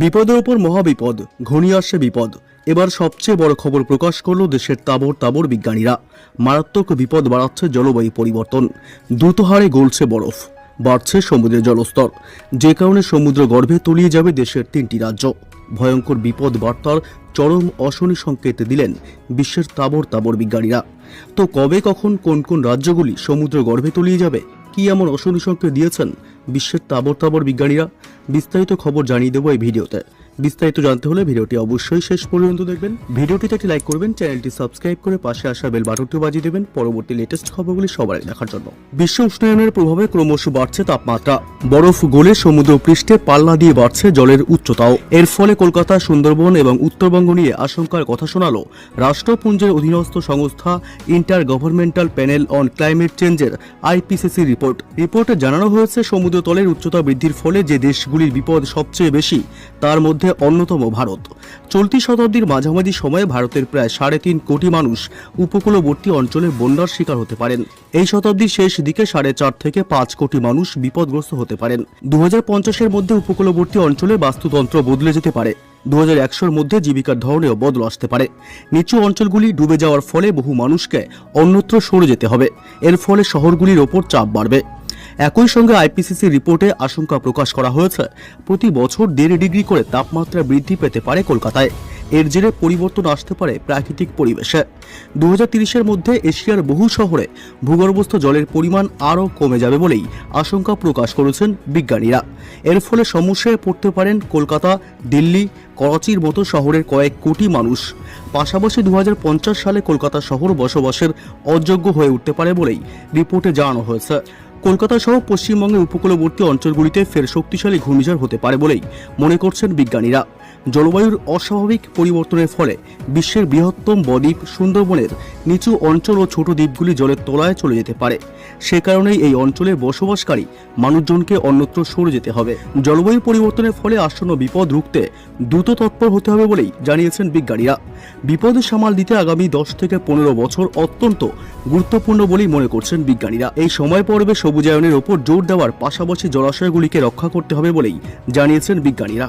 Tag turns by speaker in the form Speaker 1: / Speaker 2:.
Speaker 1: বিপদের ওপর মহাবিপদ, ঘনিয়ে আসছে বিপদ। এবার সবচেয়ে বড় খবর প্রকাশ করল দেশের তাবর তাবর বিজ্ঞানীরা। মারাত্মক বিপদ বাড়াচ্ছে জলবায়ু পরিবর্তন। দ্রুত হারে গলছে বরফ, বাড়ছে সমুদ্রের জলস্তর। যে কারণে সমুদ্র গর্ভে তলিয়ে যাবে দেশের তিনটি রাজ্য। ভয়ঙ্কর বিপদ বার্তার চরম অশনি সংকেত দিলেন বিশ্বের তাবর তাবর বিজ্ঞানীরা। তো কবে, কখন, কোন কোন রাজ্যগুলি সমুদ্র গর্ভে তলিয়ে যাবে? কি এমন অশনি সংকেত দিয়েছেন বিশ্বের তাবর তাবর বিজ্ঞানীরা? বিস্তারিত খবর জানিয়ে দেবো এই ভিডিওতে। বিস্তারিত জানতে হলে ভিডিওটি অবশ্যই শেষ পর্যন্ত দেখবেন। ভিডিওটিতে একটি লাইক করবেন, চ্যানেলটি সাবস্ক্রাইব করে পাশে আসা বেল বাটনটি বাজিয়ে দেবেন পরবর্তী লেটেস্ট খবরগুলি সবার দেখার জন্য। বিশ্ব উষ্ণায়নের প্রভাবে ক্রমশ বাড়ছে তাপমাত্রা। বরফ গলে সমুদ্র পৃষ্ঠে পাল্লা দিয়ে বাড়ছে জলের উচ্চতাও। এর ফলে কলকাতা, সুন্দরবন এবং উত্তরবঙ্গ নিয়ে আশঙ্কার কথা শোনালো রাষ্ট্রপুঞ্জের অধীনস্থ সংস্থা inter governmental panel on climate চেঞ্জের আইপিসিসি রিপোর্ট রিপোর্টে জানানো হয়েছে সমুদ্রতলের উচ্চতা বৃদ্ধির ফলে যে দেশগুলির বিপদ সবচেয়ে বেশি, তার মধ্যে অন্যতম ভারত। চলতি শতাব্দীর মাঝামাঝি সময়ে ভারতের প্রায় সাড়ে তিন কোটি মানুষ উপকূলবর্তী অঞ্চলে বন্যার শিকার হতে পারেন। এই শতাব্দীর শেষ দিকে সাড়ে চার থেকে পাঁচ কোটি মানুষ বিপদগ্রস্ত হতে পারেন। দু পঞ্চাশের মধ্যে উপকূলবর্তী অঞ্চলে বাস্তুতন্ত্র বদলে যেতে পারে। দু হাজার মধ্যে জীবিকার ধরনেও বদল আসতে পারে। নিচু অঞ্চলগুলি ডুবে যাওয়ার ফলে বহু মানুষকে অন্যত্র সরে যেতে হবে। এর ফলে শহরগুলির ওপর চাপ বাড়বে। একই সঙ্গে আইপিসিসি রিপোর্টে আশঙ্কা প্রকাশ করা হয়েছে। প্রতি বছর দেড় ডিগ্রি করে তাপমাত্রা বৃদ্ধি পেতে পারে কলকাতায়। এর জেরে পরিবর্তন আসতে পারে প্রাকৃতিক পরিবেশে। দু হাজার মধ্যে এশিয়ার বহু শহরে ভূগর্ভস্থ জলের পরিমাণ আরও কমে যাবে বলেই আশঙ্কা প্রকাশ করেছেন বিজ্ঞানীরা। এর ফলে সমস্যায় পড়তে পারেন কলকাতা, দিল্লি, করাচির মতো শহরের কয়েক কোটি মানুষ। পাশাপাশি দু হাজার পঞ্চাশ সালে কলকাতা শহর বসবাসের অযোগ্য হয়ে উঠতে পারে বলেই রিপোর্টে জানানো হয়েছে। কলকাতা সহ পশ্চিমবঙ্গের উপকূলবর্তী অঞ্চলগুলিতে ফের শক্তিশালী ঘূর্ণিঝড় হতে পারে বলেই মনে করছেন বিজ্ঞানীরা। জলবায়ুর অস্বাভাবিক পরিবর্তনের ফলে বিশ্বের বৃহত্তম বদ্বীপ সুন্দরবনের নিচু অঞ্চল ও ছোট দ্বীপগুলি জলের তলায় চলে যেতে পারে। সে কারণেই এই অঞ্চলে বসবাসকারী মানুষজনকে অন্যত্র সরে যেতে হবে। জলবায়ু পরিবর্তনের ফলে আসন্ন বিপদ রুখতে দ্রুত তৎপর হতে হবে বলেই জানিয়েছেন বিজ্ঞানীরা। বিপদ সামাল দিতে আগামী দশ থেকে পনেরো বছর অত্যন্ত গুরুত্বপূর্ণ বলেই মনে করছেন বিজ্ঞানীরা। এই সময় পর্বে সবুজায়নের ওপর জোর দেওয়ার পাশাপাশি জলাশয়গুলিকে রক্ষা করতে হবে বলেই জানিয়েছেন বিজ্ঞানীরা।